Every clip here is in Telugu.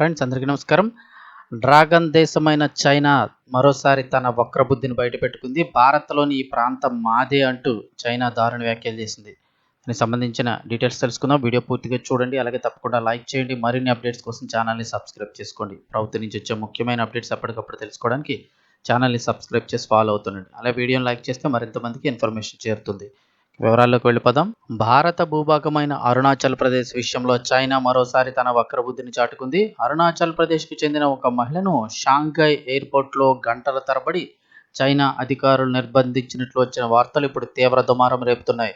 ఫ్రెండ్స్ అందరికీ నమస్కారం. డ్రాగన్ దేశమైన చైనా మరోసారి తన వక్రబుద్ధిని బయటపెట్టుకుంది భారత్లోని ఈ ప్రాంతం మాదే అంటూ చైనా దారుణ వ్యాఖ్యలు చేసింది. దానికి సంబంధించిన డీటెయిల్స్ తెలుసుకుందాం. వీడియో పూర్తిగా చూడండి. అలాగే తప్పకుండా లైక్ చేయండి. మరిన్ని అప్డేట్స్ కోసం ఛానల్ని సబ్స్క్రైబ్ చేసుకోండి. ప్రభుత్వం నుంచి వచ్చే ముఖ్యమైన అప్డేట్స్ ఎప్పటికప్పుడు తెలుసుకోవడానికి ఛానల్ని సబ్స్క్రైబ్ చేసి ఫాలో అవుతుండండి. అలా వీడియోని లైక్ చేస్తే మరింత మందికి ఇన్ఫర్మేషన్ చేరుతుంది. వివరాల్లోకి వెళ్ళిపోదాం. భారత భూభాగమైన అరుణాచల్ ప్రదేశ్ విషయంలో చైనా మరోసారి తన వక్రబుద్ధిని చాటుకుంది. అరుణాచల్ ప్రదేశ్కు చెందిన ఒక మహిళను షాంఘై ఎయిర్పోర్ట్లో గంటల తరబడి చైనా అధికారులు నిర్బంధించినట్లు వచ్చిన వార్తలు ఇప్పుడు తీవ్ర దుమారం రేపుతున్నాయి.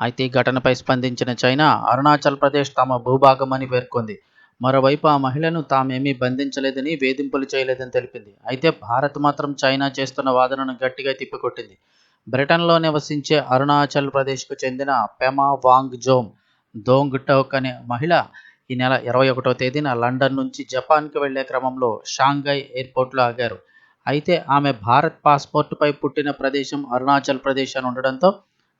అయితే ఈ ఘటనపై స్పందించిన చైనా అరుణాచల్ ప్రదేశ్ తమ భూభాగమని పేర్కొంది. మరోవైపు ఆ మహిళను తామేమీ బంధించలేదని వేధింపులు చేయలేదని తెలిపింది. అయితే భారత్ మాత్రం చైనా చేస్తున్న వాదనను గట్టిగా తిప్పికొట్టింది. బ్రిటన్లో నివసించే అరుణాచల్ ప్రదేశ్కు చెందిన పెమా వాంగ్ జోమ్ దోంగ్ టోక్ అనే మహిళ ఈ నెల ఇరవై ఒకటో తేదీన లండన్ నుంచి జపాన్కి వెళ్ళే క్రమంలో షాంఘై ఎయిర్పోర్ట్లో ఆగారు. అయితే ఆమె భారత్ పాస్పోర్టుపై పుట్టిన ప్రదేశం అరుణాచల్ ప్రదేశ్ అని ఉండడంతో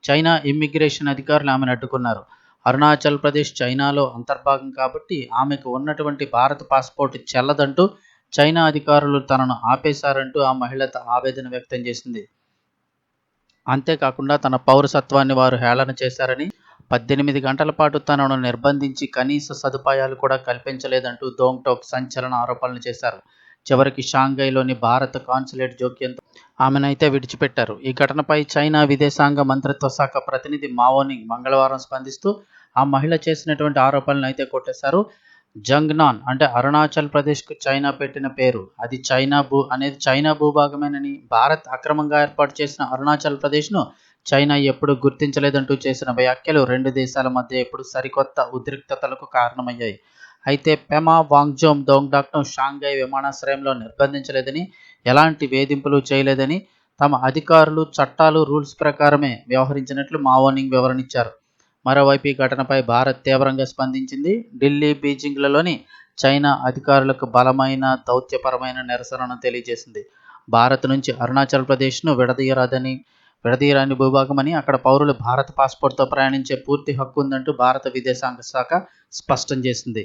చైనా ఇమ్మిగ్రేషన్ అధికారులు ఆమెను అడ్డుకున్నారు. అరుణాచల్ ప్రదేశ్ చైనాలో అంతర్భాగం కాబట్టి ఆమెకు ఉన్నటువంటి భారత పాస్పోర్ట్ చెల్లదంటూ చైనా అధికారులు తనను ఆపేశారంటూ ఆ మహిళ ఆవేదన వ్యక్తం చేసింది. అంతేకాకుండా తన పౌరసత్వాన్ని వారు హేళన చేశారని పద్దెనిమిది గంటల పాటు తనను నిర్బంధించి కనీస సదుపాయాలు కూడా కల్పించలేదంటూ దోంగ్టోక్ సంచలన ఆరోపణలు చేశారు. చివరికి షాంఘైలోని భారత కాన్సులేట్ జోక్యంతో ఆమెనైతే విడిచిపెట్టారు. ఈ ఘటనపై చైనా విదేశాంగ మంత్రిత్వ శాఖ ప్రతినిధి మావోని మంగళవారం స్పందిస్తూ ఆ మహిళ చేసినటువంటి ఆరోపణలను అయితే కొట్టేశారు. జంగ్నాన్ అంటే అరుణాచల్ ప్రదేశ్కు చైనా పెట్టిన పేరు. అది చైనా భూ అనేది చైనా భూభాగమేనని భారత్ అక్రమంగా ఏర్పాటు చేసిన అరుణాచల్ ప్రదేశ్ను చైనా ఎప్పుడు గుర్తించలేదంటూ చేసిన వ్యాఖ్యలు రెండు దేశాల మధ్య ఎప్పుడు సరికొత్త ఉద్రిక్తతలకు కారణమయ్యాయి. అయితే పెమా వాంగ్జోమ్ దోంగ్డాక్ను షాంఘై విమానాశ్రయంలో నిర్బంధించలేదని ఎలాంటి వేధింపులు చేయలేదని తమ అధికారులు చట్టాలు రూల్స్ ప్రకారమే వ్యవహరించినట్లు మావోనింగ్ వివరణిచ్చారు మరోవైపు ఈ ఘటనపై భారత్ తీవ్రంగా స్పందించింది. ఢిల్లీ బీజింగ్లలోని చైనా అధికారులకు బలమైన దౌత్యపరమైన నిరసనను తెలియజేసింది. భారత్ నుంచి అరుణాచల్ ప్రదేశ్ను విడదీయరాదని విడదీయరాని భూభాగమని అక్కడ పౌరులు భారత పాస్పోర్ట్తో ప్రయాణించే పూర్తి హక్కు ఉందంటూ భారత విదేశాంగ శాఖ స్పష్టం చేసింది.